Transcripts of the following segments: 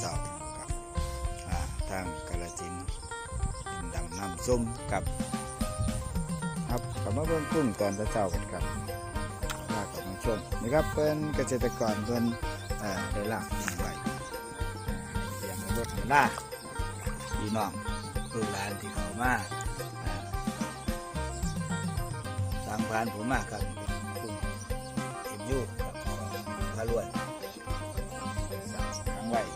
เศร้าๆครับทางกาลสินดินดำน้ำส้มกับครับกลับมาเบิ่งกุ้งตอนเช้ากันครับลากกับมาชมนี่ครับเป็นเกษตรกรเพิ่นเอ่อได้ลากกุ้งไว้เตรียมไว้รถลาพี่น้องลูกหลานที่เขามาอ่าทางผ่านผมมาครับกุ้งเอ็มยู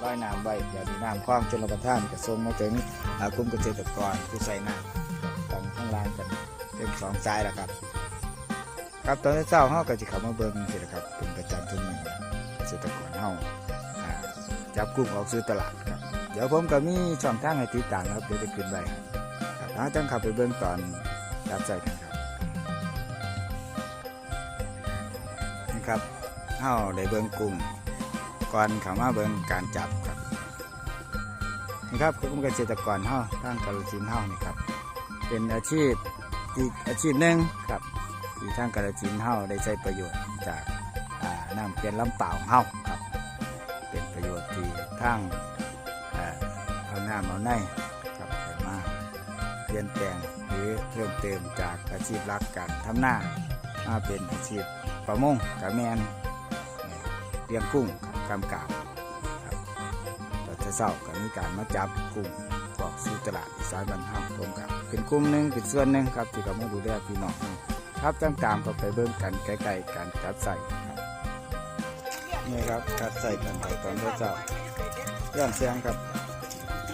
อยน้ำไว้เดี๋ยวนี้น้ำคลองชนประทานกระทรวงมาถึงอากลุ่มเกษตรกรผู้ใส่น้ำตั้งข้างล่างกันเป็นสองสายแล้วครับ ครับตอนเช้าเฮาก็จะเข้ามาเบิ่งสิละครับเป็นประจำทุกมื้อเกษตรกรเฮาอ่าจับกลุ่มออกสู่ตลาดครับ เดี๋ยวผมก็มีช่องทางให้ติดตามครับเดี๋ยวจะขึ้นไว้ครับเราต้องข้าไปเบิ่งตอนจับใส่กันครับนี่ครับเฮาได้เบิ่งกลุ่ม ก่อนเข้ามาเบิ่งการจับครับนี่ครับกลุ่มเกษตรกรเฮาทางกาฬสินเฮานี่ครับ เป็นอาชีพอีกอาชีพหนึ่งครับที่ทางกระจินเฮาได้ใช้ประโยชน์จากน้ำเกลียนลำเปล่าเฮาครับ เป็นประโยชน์ที่ทางเอาน้ำเอาในครับมาเปลี่ยนแปลงหรือเพิ่มเติมจากอาชีพหลักการทำหน้ามาเป็นอาชีพประมงกะแมนเลี้ยงกุ้ง กำกับครับตอนเช้าก็มีการมาจับกุ้งออกสู่ตลาดอีสานบ้านเฮาผมกับเป็นกลุ่มหนึ่งเป็นส่วนหนึ่งครับที่เขามาดูแลพี่น้องครับตามตามก็ไปเบิ่งกันใกล้ๆการจัดใส่ครับนี่ครับจัดใส่กันไปตอนเช้าเรื่องเสียงครับ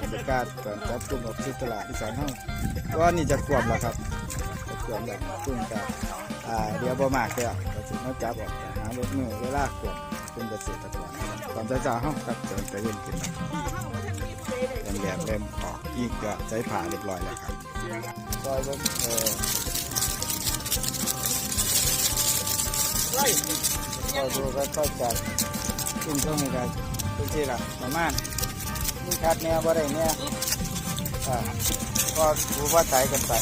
บรรยากาศก่อนจับกลุ่มออกสู่ตลาดอีสานเฮาว่านี่จะควบแล้วครับจะควบแบบกลุ่มกับอ่เดี๋ยวบ่มากแล้วก็สิมาจับออกหารถมือเวลาควบ กลุ่มเกษตรกรครับตอนเช้าๆเฮาครับเดินไปเย็นขึ้นแล้วเริ่มแยกเริ่มออกอีกก็ใช้ผ่าเรียบร้อยแล้วครับซอยเบิ้งเออซอยดูก็เข้าใจชุ่มช่วงนี้ก็ทุกที่ละประมาณนี่คัดแนวบ่ได้เนี่ยอ่าก็รู้ว่าไถกันไป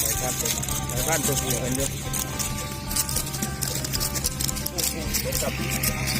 ไปครับไปบ้านตัวผู้กันเยอะ What's up?